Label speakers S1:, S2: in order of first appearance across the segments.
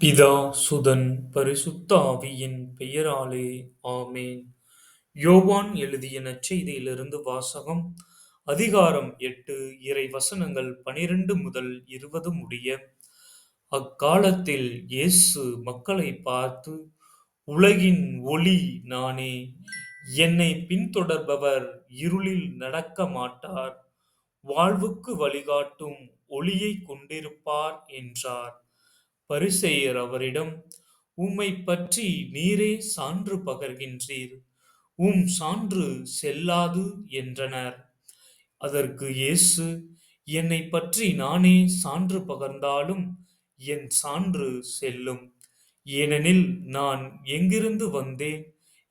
S1: பிதா, சுதன், பரிசுத்த ஆவியின் பெயராலே ஆமேன். யோவான் எழுதிய நற்செய்தியிலிருந்து வாசகம் அதிகாரம் எட்டு இறை வசனங்கள் பனிரெண்டு முதல் இருபது முடிய அக்காலத்தில் இயேசு மக்களைப் பார்த்து உலகின் ஒளி நானே என்னை பின்தொடர்பவர் இருளில் நடக்க மாட்டார். வாழ்வுக்கு வழிகாட்டும் ஒளியைக் கொண்டிருப்பார் என்றார். பரிசேயர் அவரிடம் உம்மை பற்றி நீரே சான்று பகர்கின்றீர் உம் சான்று செல்லாது என்றனர். அதற்கு இயேசு என்னை பற்றி நானே சான்று பகர்ந்தாலும் என் சான்று செல்லும். ஏனெனில் நான் எங்கிருந்து வந்தேன்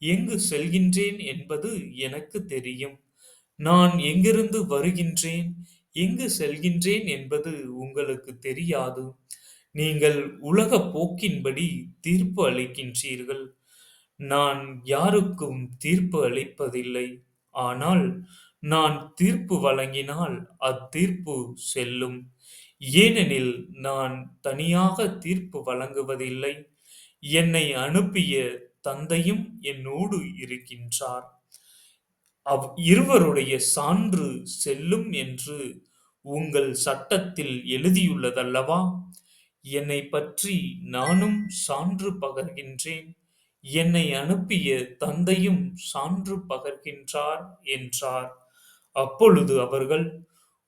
S1: எங்கு செல்கின்றேன் என்பது எனக்கு தெரியும். நான் எங்கிருந்து வருகின்றேன் எங்கு செல்கின்றேன் என்பது உங்களுக்கு தெரியாது. நீங்கள் உலகப் போக்கின்படி தீர்ப்பு அளிக்கின்றீர்கள். நான் யாருக்கும் தீர்ப்பு அளிப்பதில்லை. ஆனால் நான் தீர்ப்பு வழங்கினால் அத்தீர்ப்பு செல்லும். ஏனெனில் நான் தனியாக தீர்ப்பு வழங்குவதில்லை. என்னை அனுப்பிய தந்தையும் என்னோடு இருக்கின்றார். அவ் இருவருடைய சான்று செல்லும் என்று உங்கள் சட்டத்தில் எழுதியுள்ளதல்லவா? என்னை பற்றி நானும் சான்று பகர்கின்றேன். என்னை அனுப்பிய தந்தையும் சான்று பகர்கின்றார் என்றார். அப்பொழுது அவர்கள்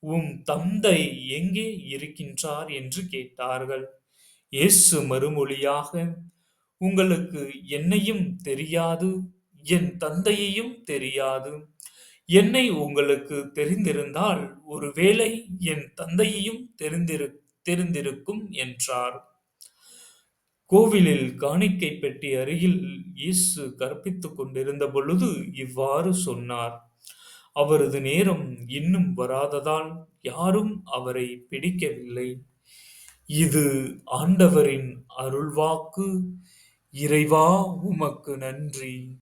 S1: உம் தந்தை எங்கே இருக்கின்றார்? என்று கேட்டார்கள். இயேசு மறுமொழியாக உங்களுக்கு என்னையும் தெரியாது என் தந்தையையும் தெரியாது. என்னை உங்களுக்கு தெரிந்திருந்தால் ஒருவேளை என் தந்தையையும் தெரிந்திரு தெரிந்திருக்கும் என்றார். கோவிலில் காணிக்கை பெட்டி அருகில் இயேசு கற்பித்துக் கொண்டிருந்த பொழுது இவ்வாறு சொன்னார். அவரது நேரம் இன்னும் வராததால் யாரும் அவரை பிடிக்கவில்லை. இது ஆண்டவரின் அருள்வாக்கு. இறைவா உமக்கு நன்றி.